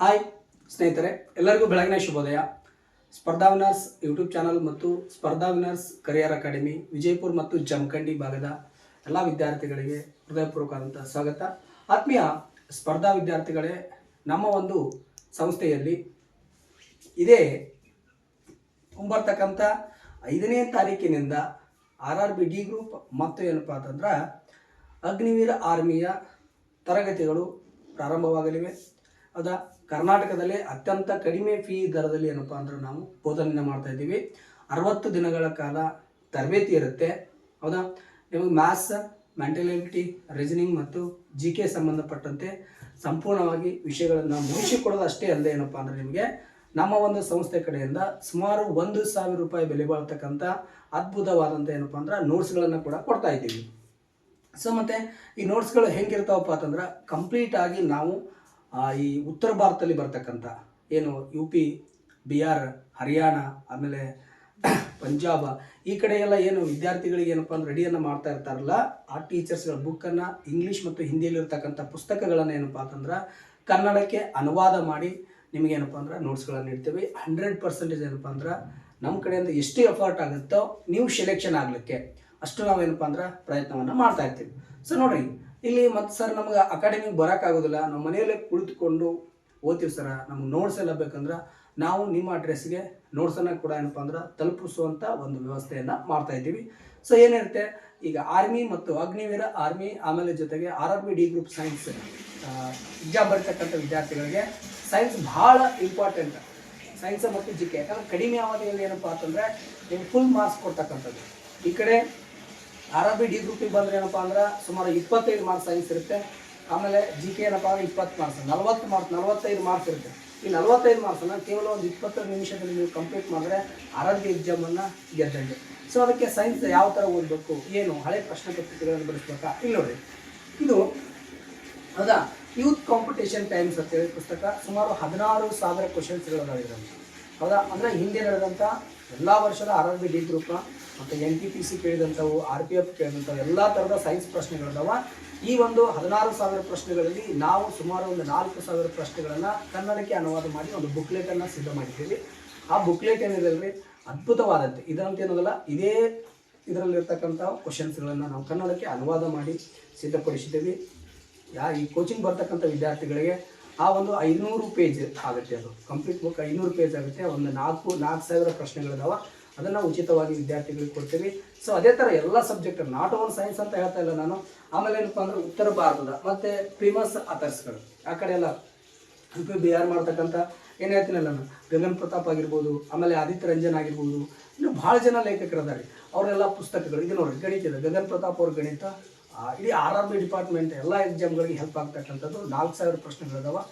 Hi ಸ್ನೇಹಿತರೆ, ಎಲ್ಲರಿಗೂ ಬೆಳಗಿನ ಶುಭೋದಯ. ಸ್ಪರ್ಧಾ ವಿನರ್ಸ್ ಯೂಟ್ಯೂಬ್ ಚಾನಲ್ ಮತ್ತು ಸ್ಪರ್ಧಾ ವಿನರ್ಸ್ ಕರಿಯರ್ ಅಕಾಡೆಮಿ, ವಿಜಯಪುರ ಮತ್ತು ಜಮಖಂಡಿ ಭಾಗದ ಎಲ್ಲ ವಿದ್ಯಾರ್ಥಿಗಳಿಗೆ ಹೃದಯಪೂರ್ವಕವಾದಂಥ ಸ್ವಾಗತ. ಆತ್ಮೀಯ ಸ್ಪರ್ಧಾ ವಿದ್ಯಾರ್ಥಿಗಳೇ, ನಮ್ಮ ಒಂದು ಸಂಸ್ಥೆಯಲ್ಲಿ ಇದೇ ಮುಂಬರ್ತಕ್ಕಂಥ ಐದನೇ ತಾರೀಕಿನಿಂದ R R B D group ಮತ್ತು ಏನಪ್ಪ ಅಂತಂದ್ರೆ ಅಗ್ನಿವೀರ ಆರ್ಮಿಯ ತರಗತಿಗಳು ಪ್ರಾರಂಭವಾಗಲಿವೆ. ಹೌದಾ ಕರ್ನಾಟಕದಲ್ಲಿ ಅತ್ಯಂತ ಕಡಿಮೆ ಫೀ ದರದಲ್ಲಿ ಏನಪ್ಪ ಅಂದ್ರೆ ನಾವು ಬೋಧನೆಯನ್ನು ಮಾಡ್ತಾ ಇದ್ದೀವಿ. ಅರವತ್ತು ದಿನಗಳ ಕಾಲ ತರಬೇತಿ ಇರುತ್ತೆ. ಹೌದಾ? ನಿಮಗೆ ಮ್ಯಾಥ್ಸ್ ಮೆಂಟಲಿಟಿ ರೀಸನಿಂಗ್ ಮತ್ತು ಜಿ ಕೆ ಸಂಬಂಧಪಟ್ಟಂತೆ ಸಂಪೂರ್ಣವಾಗಿ ವಿಷಯಗಳನ್ನು ಮುಗಿಸಿಕೊಡೋದು ಅಷ್ಟೇ ಅಲ್ಲದೆ ಏನಪ್ಪ ಅಂದ್ರೆ ನಿಮಗೆ ನಮ್ಮ ಒಂದು ಸಂಸ್ಥೆ ಕಡೆಯಿಂದ ಸುಮಾರು ಒಂದು ಸಾವಿರ ರೂಪಾಯಿ ಬೆಲೆ ಬಾಳ್ತಕ್ಕಂಥ ಅದ್ಭುತವಾದಂಥ ಏನಪ್ಪ ಅಂದ್ರೆ ನೋಟ್ಸ್ಗಳನ್ನು ಕೂಡ ಕೊಡ್ತಾ ಇದ್ದೀವಿ. ಸೊ ಮತ್ತು ಈ ನೋಟ್ಸ್ಗಳು ಹೆಂಗಿರ್ತಾವಪ್ಪ ಅಂತಂದ್ರೆ ಕಂಪ್ಲೀಟ್ ಆಗಿ ನಾವು ಈ ಉತ್ತರ ಭಾರತದಲ್ಲಿ ಬರ್ತಕ್ಕಂಥ ಏನು ಯು ಪಿ ಬಿಹಾರ್ ಹರಿಯಾಣ, ಆಮೇಲೆ ಪಂಜಾಬ್, ಈ ಕಡೆ ಎಲ್ಲ ಏನು ವಿದ್ಯಾರ್ಥಿಗಳಿಗೆ ಏನಪ್ಪ ಅಂದ್ರೆ ರೆಡಿಯನ್ನು ಮಾಡ್ತಾ ಇರ್ತಾರಲ್ಲ, ಆ ಟೀಚರ್ಸ್ಗಳ ಬುಕ್ಕನ್ನು ಇಂಗ್ಲೀಷ್ ಮತ್ತು ಹಿಂದಿಯಲ್ಲಿ ಇರ್ತಕ್ಕಂಥ ಪುಸ್ತಕಗಳನ್ನು ಏನಪ್ಪ ಅಂತಂದ್ರೆ ಕನ್ನಡಕ್ಕೆ ಅನುವಾದ ಮಾಡಿ ನಿಮಗೇನಪ್ಪ ಅಂದ್ರೆ ನೋಟ್ಸ್ಗಳನ್ನು ನೀಡ್ತೀವಿ. ಹಂಡ್ರೆಡ್ ಪರ್ಸೆಂಟೇಜ್ ಏನಪ್ಪ ಅಂದ್ರೆ ನಮ್ಮ ಕಡೆಯಿಂದ ಎಷ್ಟು ಎಫರ್ಟ್ ಆಗುತ್ತೋ ನೀವು ಸೆಲೆಕ್ಷನ್ ಆಗಲಿಕ್ಕೆ ಅಷ್ಟು ನಾವೇನಪ್ಪ ಅಂದ್ರೆ ಪ್ರಯತ್ನವನ್ನು ಮಾಡ್ತಾ ಇರ್ತೀವಿ. ಸೊ ನೋಡ್ರಿ ಇಲ್ಲಿ ಮತ್ತೆ ಸರ್ ನಮ್ಗೆ ಅಕಾಡೆಮಿಗೆ ಬರೋಕ್ಕಾಗೋದಿಲ್ಲ ನಮ್ಮ ಮನೆಯಲ್ಲೇ ಕುಳಿತುಕೊಂಡು ಓದ್ತೀವಿ ಸರ ನಮ್ಗೆ ನೋಟ್ಸ್ ಎಲ್ಲ ಬೇಕಂದ್ರೆ ನಾವು ನಿಮ್ಮ ಅಡ್ರೆಸ್ಗೆ ನೋಟ್ಸನ್ನು ಕೂಡ ಏನಪ್ಪ ಅಂದ್ರೆ ತಲುಪಿಸುವಂಥ ಒಂದು ವ್ಯವಸ್ಥೆಯನ್ನು ಮಾಡ್ತಾ ಇದ್ದೀವಿ. ಸೊ ಏನಿರುತ್ತೆ? ಈಗ ಆರ್ಮಿ ಮತ್ತು ಅಗ್ನಿವೀರ ಆರ್ಮಿ ಆಮೇಲೆ ಜೊತೆಗೆ R R B D group science exam ಬರ್ತಕ್ಕಂಥ ವಿದ್ಯಾರ್ಥಿಗಳಿಗೆ ಸೈನ್ಸ್ ಭಾಳ ಇಂಪಾರ್ಟೆಂಟ್ ಸೈನ್ಸ್ ಮತ್ತು ಜಿ ಕೆ ಯಾಕಂದ್ರೆ ಕಡಿಮೆ ಅವಧಿಯಲ್ಲಿ ಏನಪ್ಪ ಅಂತಂದರೆ ನಿಮ್ಗೆ ಫುಲ್ ಮಾರ್ಕ್ಸ್ ಕೊಡ್ತಕ್ಕಂಥದ್ದು. ಈ ಕಡೆ ಆರ್ ಆರ್ ಬಿ ಡಿ ಗ್ರೂಪಿಗೆ ಬಂದ್ರೆ ಏನಪ್ಪ ಅಂದ್ರೆ ಸುಮಾರು ಇಪ್ಪತ್ತೈದು ಮಾರ್ಕ್ಸ್ ಸೈನ್ಸ್ ಇರುತ್ತೆ. ಆಮೇಲೆ ಜಿ ಕೆ ಏನಪ್ಪ ಅಂದ್ರೆ ಇಪ್ಪತ್ತು ಮಾರ್ಕ್ಸ್, ನಲ್ವತ್ತು ಮಾರ್ಕ್ಸ್, ನಲವತ್ತೈದು ಮಾರ್ಕ್ಸ್ ಇರುತ್ತೆ. ಈ ನಲ್ವತ್ತೈದು ಮಾರ್ಕ್ಸನ್ನು ಕೇವಲ ಒಂದು ಇಪ್ಪತ್ತು ನಿಮಿಷದಲ್ಲಿ ನೀವು ಕಂಪ್ಲೀಟ್ ಮಾಡಿದ್ರೆ ಎಕ್ಸಾಮ್ ಎಕ್ಸಾಮನ್ನು ಗೆದ್ದಂಗೆ ಸೊ ಅದಕ್ಕೆ ಸೈನ್ಸ್ ಯಾವ ಥರ ಓದಬೇಕು, ಏನು, ಹಳೆ ಪ್ರಶ್ನೆ ಪತ್ರಿಕೆಗಳನ್ನು ಬರೆಸ್ಬೇಕಾ ಇಲ್ಲಿ ನೋಡಿ ಇದು ಹೌದಾ ಯೂತ್ ಕಾಂಪಿಟೇಷನ್ ಟೈಮ್ಸ್ ಅಂತ ಹೇಳಿ ಪುಸ್ತಕ. ಸುಮಾರು ಹದಿನಾರು ಸಾವಿರ ಕ್ವಶನ್ಸ್ಗಳು ಹೌದಾ? ಅಂದರೆ ಹಿಂದೆ ನಡೆದಂಥ ಎಲ್ಲ ವರ್ಷದ R R B D group ಮತ್ತು ಎನ್ ಟಿ ಪಿ ಸಿ ಕೇಳಿದಂಥವು ಆರ್ ಪಿ ಎಫ್ ಕೇಳಿದಂಥವು, ಎಲ್ಲ ಥರದ ಸೈನ್ಸ್ ಪ್ರಶ್ನೆಗಳಿದಾವ. ಈ ಒಂದು ಹದಿನಾರು ಸಾವಿರ ಪ್ರಶ್ನೆಗಳಲ್ಲಿ ನಾವು ಸುಮಾರು ಒಂದು ನಾಲ್ಕು ಸಾವಿರ ಪ್ರಶ್ನೆಗಳನ್ನು ಕನ್ನಡಕ್ಕೆ ಅನುವಾದ ಮಾಡಿ ಒಂದು ಬುಕ್ಲೆಟನ್ನು ಸಿದ್ಧ ಮಾಡಿದ್ದೀವಿ. ಆ ಬುಕ್ಲೆಟ್ ಏನಿದೆ ಅದ್ಭುತವಾದಂತೆ. ಇದಂತ ಏನದಲ್ಲ, ಇದೇ ಇದರಲ್ಲಿರ್ತಕ್ಕಂಥ ಕ್ವಶನ್ಸ್ಗಳನ್ನು ನಾವು ಕನ್ನಡಕ್ಕೆ ಅನುವಾದ ಮಾಡಿ ಸಿದ್ಧಪಡಿಸಿದ್ದೀವಿ. ಯಾ, ಈ ಕೋಚಿಂಗ್ ಬರ್ತಕ್ಕಂಥ ವಿದ್ಯಾರ್ಥಿಗಳಿಗೆ ಆ ಒಂದು ಐನೂರು ಪೇಜ್ ಆಗುತ್ತೆ ಅದು. ಕಂಪ್ಲೀಟ್ ಬುಕ್ ಐನೂರು ಪೇಜ್ ಆಗುತ್ತೆ. ಒಂದು ನಾಲ್ಕು ನಾಲ್ಕು ಸಾವಿರ ಪ್ರಶ್ನೆಗಳಿದಾವೆ. ಅದನ್ನು ಉಚಿತವಾಗಿ ವಿದ್ಯಾರ್ಥಿಗಳಿಗೆ ಕೊಡ್ತೀವಿ. ಸೊ ಅದೇ ಥರ ಎಲ್ಲ ಸಬ್ಜೆಕ್ಟ್ ನಾಟ್ ಓನ್ ಸೈನ್ಸ್ ಅಂತ ಹೇಳ್ತಾ ಇಲ್ಲ ನಾನು. ಆಮೇಲೆ ಏನಪ್ಪ ಅಂದ್ರೆ ಉತ್ತರ ಭಾರತದ, ಮತ್ತು ಫೇಮಸ್ ಅಥರ್ಸ್ಗಳು ಆ ಕಡೆ ಎಲ್ಲ ಯು ಪಿ ಬಿಹಾರ್ ಮಾಡ್ತಕ್ಕಂಥ ಏನು ಹೇಳ್ತೀನಲ್ಲ ನಾನು, ಗಗನ್ ಪ್ರತಾಪ್ ಆಗಿರ್ಬೋದು, ಆಮೇಲೆ ಆದಿತ್ಯ ರಂಜನ್ ಆಗಿರ್ಬೋದು. ಇನ್ನು ಭಾಳ ಜನ ಲೇಖಕರು ಅದಾರೆ. ಅವರೆಲ್ಲ ಪುಸ್ತಕಗಳು ಇದು ನೋಡ್ರಿ, ಗಣಿತ ಇದೆ. ಗಗನ್ ಪ್ರತಾಪ್ ಅವ್ರ ಗಣಿತ ಇಡೀ ಆರ್ ಆರ್ ಬಿ ಡಿಪಾರ್ಟ್ಮೆಂಟ್ ಎಲ್ಲ ಎಕ್ಸಾಮ್ಗಳಿಗೆ ಹೆಲ್ಪ್ ಆಗ್ತಕ್ಕಂಥದ್ದು ನಾಲ್ಕು ಸಾವಿರ ಪ್ರಶ್ನೆಗಳಿದಾವೆ.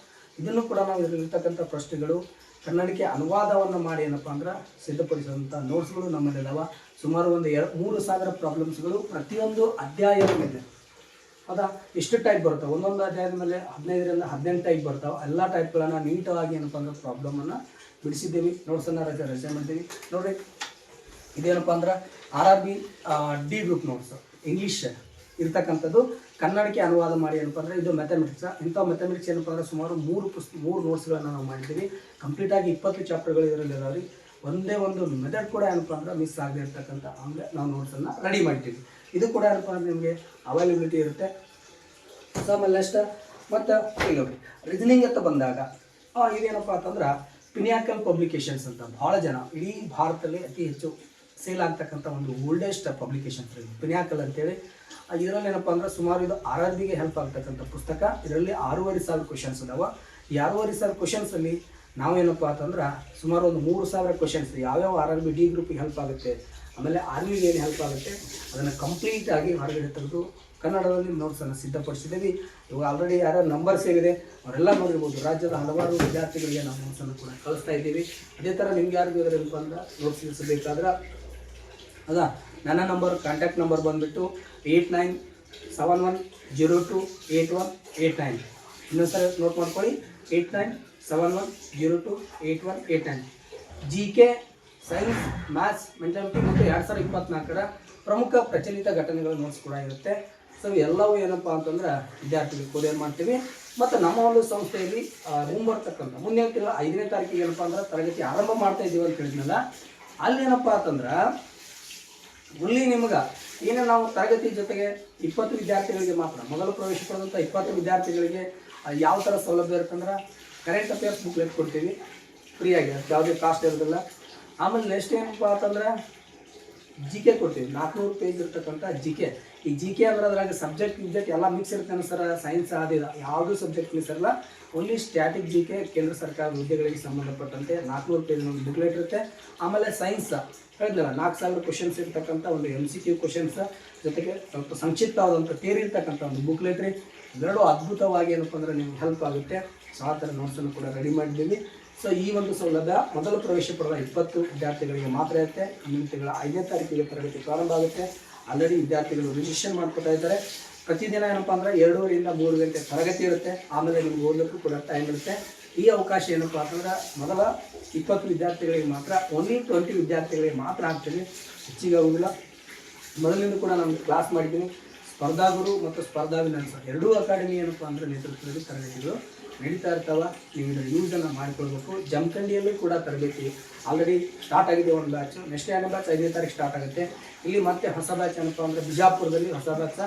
ಇದನ್ನು ಕೂಡ ನಾವು ಇದರಲ್ಲಿರ್ತಕ್ಕಂಥ ಪ್ರಶ್ನೆಗಳು ಕನ್ನಡಕ್ಕೆ ಅನುವಾದವನ್ನು ಮಾಡಿ ಏನಪ್ಪ ಅಂದ್ರೆ ಸಿದ್ಧಪಡಿಸುವಂಥ ನೋಟ್ಸ್ಗಳು ನಮ್ಮಲ್ಲಿದಾವೆ. ಸುಮಾರು ಒಂದು ಎರಡು, ಮೂರು ಸಾವಿರ ಪ್ರಾಬ್ಲಮ್ಸ್ಗಳು ಪ್ರತಿಯೊಂದು ಅಧ್ಯಾಯದ ಮೇಲೆ ಹೌದಾ ಎಷ್ಟು ಟೈಪ್ ಬರುತ್ತೆ ಒಂದೊಂದು ಅಧ್ಯಾಯದ ಮೇಲೆ ಹದಿನೈದರಿಂದ ಹದಿನೆಂಟು ಟೈಪ್ ಬರ್ತಾವೆ ಎಲ್ಲ ಟೈಪ್ಗಳನ್ನು ನೀಟಾಗಿ ಏನಪ್ಪ ಅಂದ್ರೆ ಪ್ರಾಬ್ಲಮನ್ನು ಬಿಡಿಸಿದ್ದೀವಿ. ನೋಟ್ಸನ್ನು ರಚನೆ ರಚನೆ ಮಾಡ್ತೀವಿ ನೋಡಿರಿ, ಇದೇನಪ್ಪ ಅಂದ್ರೆ R R B D group notes English ಇರ್ತಕ್ಕಂಥದ್ದು ಕನ್ನಡಕ್ಕೆ ಅನುವಾದ ಮಾಡಿ ಏನಪ್ಪ ಅಂದರೆ ಇದು ಮ್ಯಾಥಮೆಟಿಕ್ಸ್ ಇಂಥ ಮ್ಯಾಥಮೆಟಿಕ್ಸ್ ಏನಪ್ಪ ಅಂದರೆ ಸುಮಾರು ಮೂರು ಪುಸ್ತಕ ಮೂರು ನೋಟ್ಸ್ಗಳನ್ನು ನಾವು ಮಾಡಿದ್ದೀವಿ. ಕಂಪ್ಲೀಟಾಗಿ ಇಪ್ಪತ್ತು ಚಾಪ್ಟರ್ಗಳು ಇದರಲ್ಲಿ ರೀ ಒಂದೇ ಒಂದು ಮೆಥಡ್ ಕೂಡ ಏನಪ್ಪ ಅಂದ್ರೆ ಮಿಸ್ ಆಗದೆ ಇರ್ತಕ್ಕಂಥ ಹಂಗೆ ನಾವು ನೋಟ್ಸನ್ನು ರೆಡಿ ಮಾಡ್ತೀವಿ. ಇದು ಕೂಡ ಏನಪ್ಪ ಅಂದ್ರೆ ನಿಮಗೆ ಅವೈಲೇಬಿಲಿಟಿ ಇರುತ್ತೆ. ಆಮೇಲೆ ನೆಕ್ಸ್ಟ್ ಮತ್ತು ಈಗ ನೋಡಿ ರೀಸನಿಂಗ್ ಅಂತ ಬಂದಾಗ ಇದೇನಪ್ಪ ಅಂತಂದ್ರೆ ಪಿನಿಯಾಕಲ್ ಪಬ್ಲಿಕೇಶನ್ಸ್ ಅಂತ. ಭಾಳ ಜನ, ಇಡೀ ಭಾರತದಲ್ಲಿ ಅತಿ ಹೆಚ್ಚು ಸೇಲ್ ಆಗ್ತಕ್ಕಂಥ ಒಂದು ಓಲ್ಡೆಸ್ಟ್ ಪಬ್ಲಿಕೇಶನ್ ಪಿನ್ಯಾಕಲ್ ಅಂತೇಳಿ. ಇದರಲ್ಲಿ ಏನಪ್ಪ ಅಂದ್ರೆ ಸುಮಾರು ಇದು ಆರ್ ಆರ್ ಬಿಗೆ ಹೆಲ್ಪ್ ಆಗ್ತಕ್ಕಂಥ ಪುಸ್ತಕ. ಇದರಲ್ಲಿ ಆರೂವರೆ ಸಾವಿರ ಕ್ವಶನ್ಸ್ ಅದಾವ. ಈ ಆರೂವರೆ ಸಾವಿರ ಕ್ವಶನ್ಸಲ್ಲಿ ನಾವೇನಪ್ಪ ಅಂತಂದ್ರೆ ಸುಮಾರು ಒಂದು ಮೂರು ಸಾವಿರ ಕ್ವಶನ್ಸ್ ಯಾವ್ಯಾವ ಆರ್ ಆರ್ ಬಿ ಡಿ ಗ್ರೂಪಿಗೆ ಹೆಲ್ಪ್ ಆಗುತ್ತೆ, ಆಮೇಲೆ ಆರ್ಮಿಗೆ ಏನು ಹೆಲ್ಪ್ ಆಗುತ್ತೆ, ಅದನ್ನು ಕಂಪ್ಲೀಟ್ ಆಗಿ ಹೊರಗಡೆ ತೆಗೆದು ಕನ್ನಡದಲ್ಲಿ ನೋಟ್ಸನ್ನು ಸಿದ್ಧಪಡಿಸಿದ್ದೀವಿ. ಇವಾಗ ಆಲ್ರೆಡಿ ಯಾರ್ಯಾರು ನಂಬರ್ಸ್ ಸೇರಿದೆ ಅವರೆಲ್ಲ ನೋಡಿರ್ಬೋದು. ರಾಜ್ಯದ ಹಲವಾರು ವಿದ್ಯಾರ್ಥಿಗಳಿಗೆ ನಾವು ನೋಟ್ಸನ್ನು ಕೂಡ ಕಳಿಸ್ತಾ ಇದ್ದೀವಿ. ಅದೇ ಥರ ನಿಮ್ಗೆ ಯಾರಿಗೂ ಬಂದ ನೋಟ್ಸ್ ಇಳಿಸಬೇಕಾದ್ರೆ ಹೌದಾ ನನ್ನ ನಂಬರ್ ಕಾಂಟ್ಯಾಕ್ಟ್ ನಂಬರ್ ಬಂದುಬಿಟ್ಟು eight nine seven one zero two eight one eight nine. ಇನ್ನೊಂದು ಸಲ ನೋಟ್ ಮಾಡ್ಕೊಳ್ಳಿ. Eight nine seven one zero two eight one eight nine. G K science maths mentality ಮತ್ತು ಎರಡು ಸಾವಿರದ ಇಪ್ಪತ್ತ್ನಾಲ್ಕರ ಪ್ರಮುಖ ಪ್ರಚಲಿತ ಘಟನೆಗಳ ನೋಟ್ಸ್ ಕೂಡ ಇರುತ್ತೆ. ಸೊ ಎಲ್ಲವೂ ಏನಪ್ಪ ಅಂತಂದ್ರೆ ವಿದ್ಯಾರ್ಥಿಗಳು ಕೊರಿಯರ್ ಮಾಡ್ತೀವಿ. ಮತ್ತು ನಮ್ಮ ಒಂದು ಸಂಸ್ಥೆಯಲ್ಲಿ ರೂಮ್ ಬರ್ತಕ್ಕಂಥ ಮುಂದಿನ ತಿಂಗಳ ಐದನೇ ತಾರೀಕಿಗೆ ಏನಪ್ಪ ಅಂದ್ರೆ ತರಗತಿ ಆರಂಭ ಮಾಡ್ತಾ ಇದ್ದೀವಿ ಅಂತ ಹೇಳಿದ್ನಲ್ಲ. ಅಲ್ಲಿ ಏನಪ್ಪ ಅಂತಂದ್ರೆ ಇಲ್ಲಿ ನಿಮ್ಗೆ ಏನು ನಾವು ತರಗತಿ ಜೊತೆಗೆ ಇಪ್ಪತ್ತು ವಿದ್ಯಾರ್ಥಿಗಳಿಗೆ ಮಾತ್ರ, ಮೊದಲು ಪ್ರವೇಶ ಪಡೆದಂಥ ಇಪ್ಪತ್ತು ವಿದ್ಯಾರ್ಥಿಗಳಿಗೆ ಯಾವ ಥರ ಸೌಲಭ್ಯ ಇರುತ್ತಂದ್ರೆ ಕರೆಂಟ್ ಅಫೇರ್ಸ್ ಬುಕ್ಲೆಟ್ ಕೊಡ್ತೀವಿ. ಫ್ರೀಯಾಗಿ ಯಾವುದೇ ಕಾಸ್ಟ್ ಇರೋದಿಲ್ಲ. ಆಮೇಲೆ ನೆಕ್ಸ್ಟ್ ಏನಪ್ಪ ಅಂತಂದ್ರೆ ಜಿ ಕೆ ಕೊಡ್ತೀವಿ. ನಾಲ್ಕುನೂರು ಪೇಜ್ ಇರ್ತಕ್ಕಂಥ ಜಿ ಕೆ ಈ ಜಿ ಕೆ ಬರೋದ್ರಾಗ ಸಬ್ಜೆಕ್ಟ್ ಇಬ್ಜೆಕ್ಟ್ ಎಲ್ಲ ಮಿಕ್ಸ್ ಇರ್ತಾನೆ ಸರ್ ಸೈನ್ಸ್ ಆದಿಲ್ಲ ಯಾವುದೂ ಸಬ್ಜೆಕ್ಟ್ ಮಿಕ್ಸ್ ಇರಲ್ಲ. ಓನ್ಲಿ ಸ್ಟ್ಯಾಟಿಕ್ ಜಿ ಕೆ ಕೇಂದ್ರ ಸರ್ಕಾರದ ಹುದ್ದೆಗಳಿಗೆ ಸಂಬಂಧಪಟ್ಟಂತೆ ನಾಲ್ಕುನೂರು ಪೇಜ್ ಒಂದು ಬುಕ್ಲೆಟ್ ಇರುತ್ತೆ. ಆಮೇಲೆ ಸೈನ್ಸ್ ಹೇಳಿದ್ನಲ್ಲ, ನಾಲ್ಕು ಸಾವಿರ ಕ್ವಶನ್ಸ್ ಇರ್ತಕ್ಕಂಥ ಒಂದು ಎಂ ಸಿ ಕ್ಯೂ ಕ್ವಶನ್ಸ್ ಜೊತೆಗೆ ಸ್ವಲ್ಪ ಸಂಕ್ಷಿಪ್ತವಾದಂಥ ತೇರಿ ಇರ್ತಕ್ಕಂಥ ಒಂದು ಬುಕ್ಲೆಟ್ ರೀ ಇವೆರಡು ಅದ್ಭುತವಾಗಿ ಏನಪ್ಪ ಅಂದ್ರೆ ನಿಮ್ಗೆ ಹೆಲ್ಪ್ ಆಗುತ್ತೆ. ಸೊ ಆ ಥರ ನೋಟ್ಸನ್ನು ಕೂಡ ರೆಡಿ ಮಾಡಿದ್ದೀವಿ. ಸೊ ಈ ಒಂದು ಸೌಲಭ್ಯ ಮೊದಲು ಪ್ರವೇಶ ಪಡೆದ ಇಪ್ಪತ್ತು ವಿದ್ಯಾರ್ಥಿಗಳಿಗೆ ಮಾತ್ರ ಇರುತ್ತೆ. ಈ ತಿಂಗಳ ಐದನೇ ತಾರೀಕಿಗೆ ತರಗತಿ ಪ್ರಾರಂಭ ಆಗುತ್ತೆ. ಆಲ್ರೆಡಿ ವಿದ್ಯಾರ್ಥಿಗಳು ರಿಜಿಸ್ಟರ್ ಮಾಡ್ಕೊತಾ ಇದ್ದಾರೆ. ಪ್ರತಿದಿನ ಏನಪ್ಪ ಅಂದ್ರೆ ಎರಡೂವರೆಯಿಂದ ಮೂರು ಗಂಟೆ ತರಗತಿ ಇರುತ್ತೆ. ಆಮೇಲೆ ನಿಮ್ಗೆ ಓದಲಿಕ್ಕೂ ಕೂಡ ಟೈಮ್ ಇರುತ್ತೆ. ಈ ಅವಕಾಶ ಏನಪ್ಪ ಅಂತಂದ್ರೆ ಮೊದಲ ಇಪ್ಪತ್ತು ವಿದ್ಯಾರ್ಥಿಗಳಿಗೆ ಮಾತ್ರ ಓನ್ಲಿ ಟ್ವೆಂಟಿ ವಿದ್ಯಾರ್ಥಿಗಳಿಗೆ ಮಾತ್ರ ಆಗ್ತೀನಿ ಹೆಚ್ಚಿಗೆ ಆಗೋದಿಲ್ಲ. ಮೊದಲಿಂದ ಕೂಡ ನಾನು ಕ್ಲಾಸ್ ಮಾಡಿದ್ದೀನಿ. ಸ್ಪರ್ಧಾಗುರು ಮತ್ತು ಸ್ಪರ್ಧಾ ವಿನಾಯಕ ಎರಡೂ ಅಕಾಡೆಮಿ ಏನಪ್ಪ ಅಂದ್ರೆ ನೇತೃತ್ವದಲ್ಲಿ ತರಬೇತಿಗಳು ನಡೀತಾ ಇರ್ತಾವ, ನೀವು ಇದರ ಯೂಸನ್ನು ಮಾಡಿಕೊಳ್ಬೇಕು. ಜಮಖಂಡಿಯಲ್ಲೂ ಕೂಡ ತರಬೇತಿ. ಆಲ್ರೆಡಿ ಸ್ಟಾರ್ಟ್ ಆಗಿದೆ ಒಂದು ಬ್ಯಾಚ್ ನೆಕ್ಸ್ಟ್ ಎರಡನೇ ಬ್ಯಾಚ್ ಐದನೇ ತಾರೀಕು ಸ್ಟಾರ್ಟ್ ಆಗುತ್ತೆ. ಇಲ್ಲಿ ಮತ್ತೆ ಹೊಸ ಬ್ಯಾಚ್ ಏನಪ್ಪ ಅಂದರೆ ಬಿಜಾಪುರದಲ್ಲಿ ಹೊಸ ಬ್ಯಾಚ್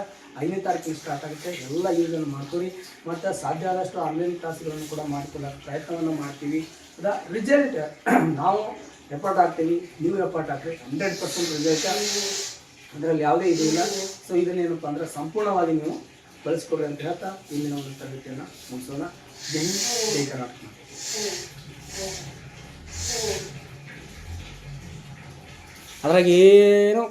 ಐದನೇ ತಾರೀಕಿಗೆ ಸ್ಟಾರ್ಟ್ ಆಗುತ್ತೆ. ಎಲ್ಲ ಯೂಸನ್ನು ಮಾಡ್ಕೊಳ್ಳಿ. ಮತ್ತು ಸಾಧ್ಯ ಆದಷ್ಟು ಆನ್ಲೈನ್ ಕ್ಲಾಸ್ಗಳನ್ನು ಕೂಡ ಮಾಡಿಕೊಳ್ಳೋಕೆ ಪ್ರಯತ್ನವನ್ನು ಮಾಡ್ತೀವಿ. ಅದ ರಿಸಲ್ಟ್ ನಾವು ಎಫರ್ಟ್ ಹಾಕ್ತೀವಿ. ನೀವು ಎಫರ್ಟ್ ಹಾಕ್ರಿ. ಹಂಡ್ರೆಡ್ ಪರ್ಸೆಂಟ್ ರಿಸಲ್ಟ್ ಅದರಲ್ಲಿ ಯಾವುದೇ ಇದು ಇಲ್ಲ. ಸೊ ಇದನ್ನೇನಪ್ಪ ಅಂದ್ರೆ ಸಂಪೂರ್ಣವಾಗಿ ನೀವು ಬಳಸ್ಕೊಡ್ರಿ ಅಂತ ಹೇಳ್ತಾ ಇಲ್ಲಿನ ಒಂದು ತರಗತಿಯನ್ನು ಮುಗಿಸೋಣ. ಜೈ ಅದ್ರಾಗ ಏನು